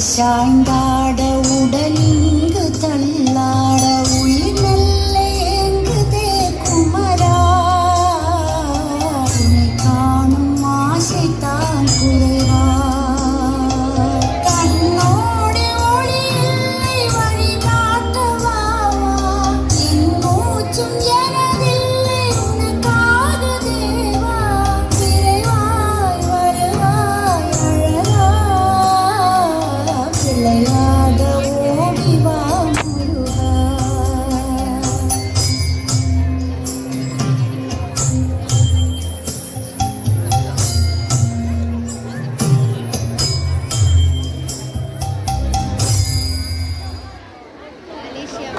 ഷായ്ന്താട ഉടലിൽ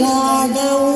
Lada wo?